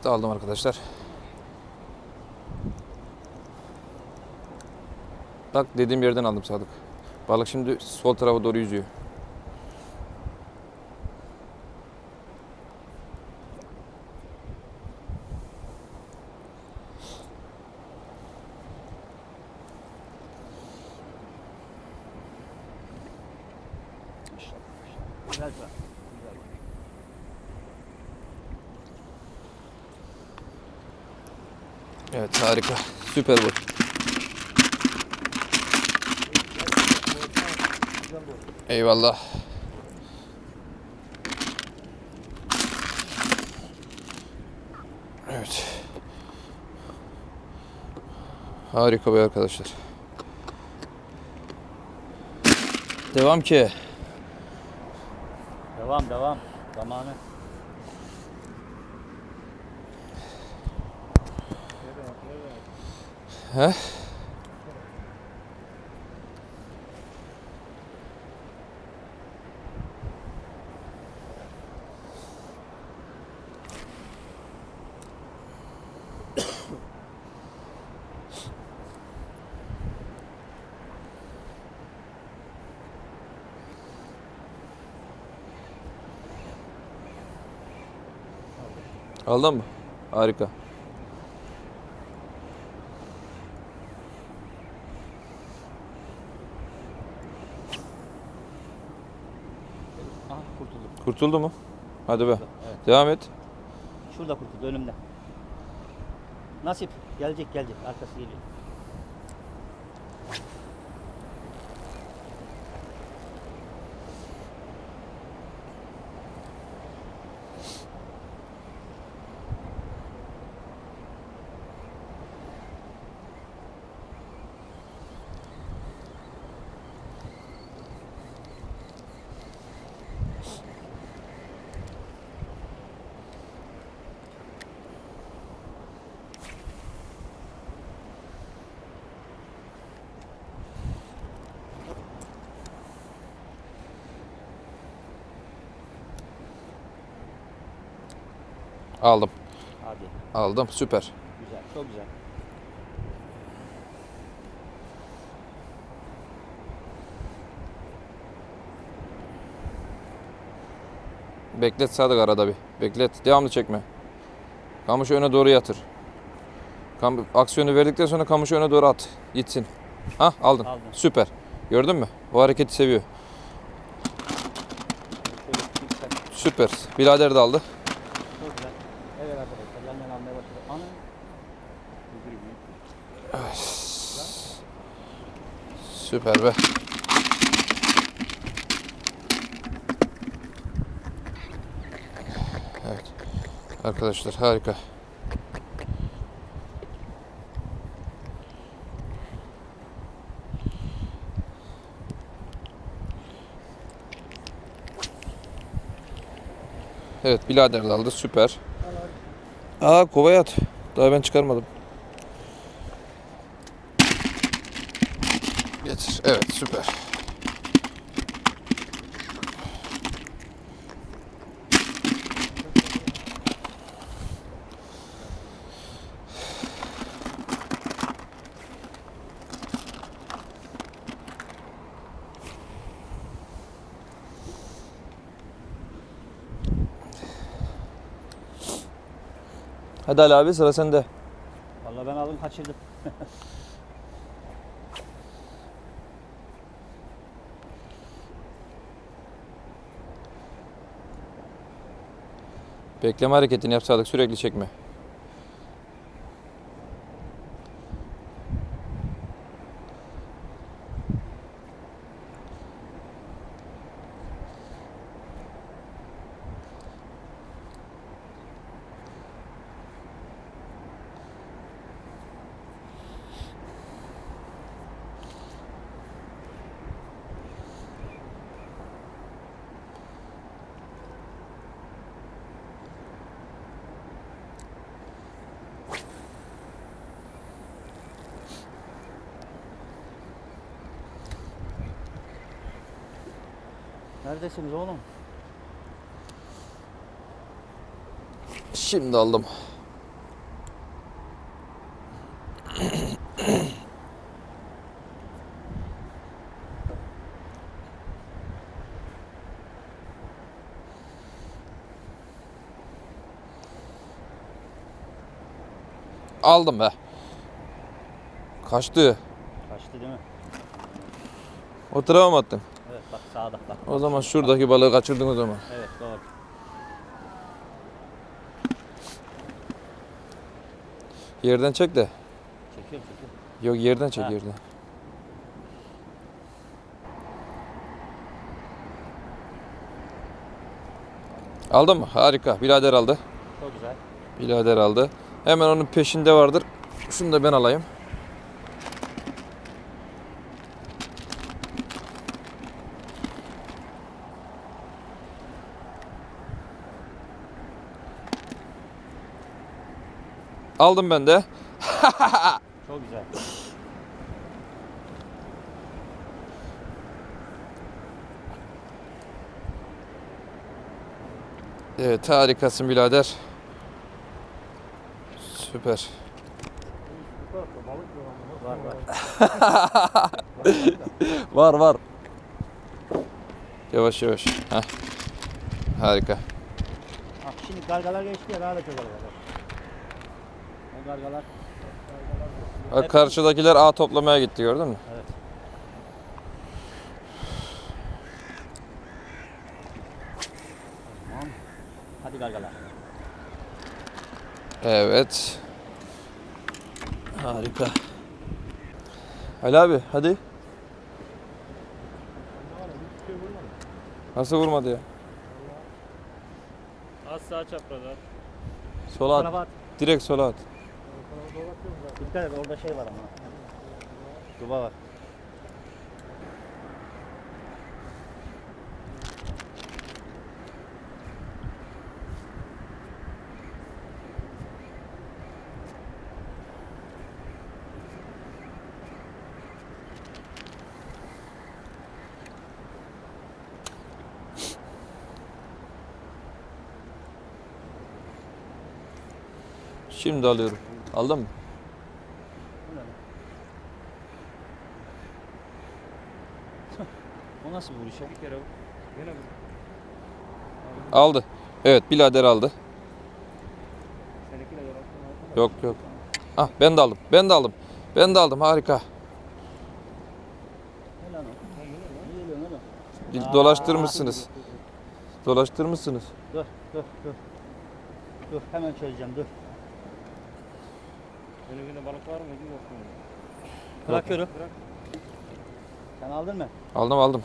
Evet aldım arkadaşlar. Bak dediğim yerden aldım Sadık. Balık şimdi sol tarafa doğru yüzüyor. Güzel şu an. Güzel. Evet harika. Süper bu. Eyvallah. Evet. Harika bir arkadaşlar. Devam ki. Devam devam. Zamanı. He? Aldın mı? Harika. Kurtuldum. Kurtuldu mu? Hadi be. Evet. Devam et. Şurada kurtuldu önümde. Nasip. Gelecek gelecek. Arkası geliyor. Aldım. Hadi. Aldım. Süper. Güzel. Çok güzel. Beklet Sadık arada bir. Beklet. Devamlı çekme. Kamışı öne doğru yatır. Kam aksiyonu verdikten sonra kamışı öne doğru at. Gitsin. Ha aldın. Aldım. Süper. Gördün mü? Bu hareketi seviyor. Süper. Bilader de aldı. Yana almaya başladı. Ana. Süper be. Evet. Arkadaşlar harika. Evet birader de aldı süper. Aa kovaya at. Daha ben çıkarmadım. Getir. Evet süper. Hadi Ali abi sıra sende. Vallahi ben aldım kaçırdım. Bekleme hareketini yap Sadık sürekli çekme. Neredesiniz oğlum? Şimdi aldım. Aldım be. Kaçtı. Kaçtı değil mi? Oturama attım bak sağda bak. O zaman şuradaki balığı kaçırdın o zaman. Evet doğru. Yerden çek de. Çekiyorum çekiyorum. Yok yerden çek Ha. yerden. Aldın mı? Harika. Birader aldı. Çok güzel. Birader aldı. Hemen onun peşinde vardır. Şunu da ben alayım. Aldım ben de. Çok güzel. Evet harikasın birader. Süper. Var var. Var var. Yavaş yavaş. Heh. Harika. Bak şimdi gargalar geçti ya daha da çok gargalar. O gargalar. Bak karşıdakiler ağ toplamaya gitti gördün mü? Evet. Tamam. Hadi gargalar. Evet. Harika. Ali abi hadi. Nasıl vurmadı ya? Az sağ çaprazlar. Sola at. Tarafa at. Direkt sola at. Dikkat et orada şey var ama. Duba var. Şimdi alıyorum. Aldın mı? O nasıl vuruş ya? Bir kere bu. Aldı. Evet birader aldı. Yok yok. Ah ben de aldım. Ben de aldım. Ben de aldım. Harika. Dolaştırmışsınız. Dolaştırmışsınız. Dur dur dur. Dur hemen çözeceğim dur. Seninkinde balık var mıydı yok? Bırakıyorum. Bırak. Sen aldın mı? Aldım aldım.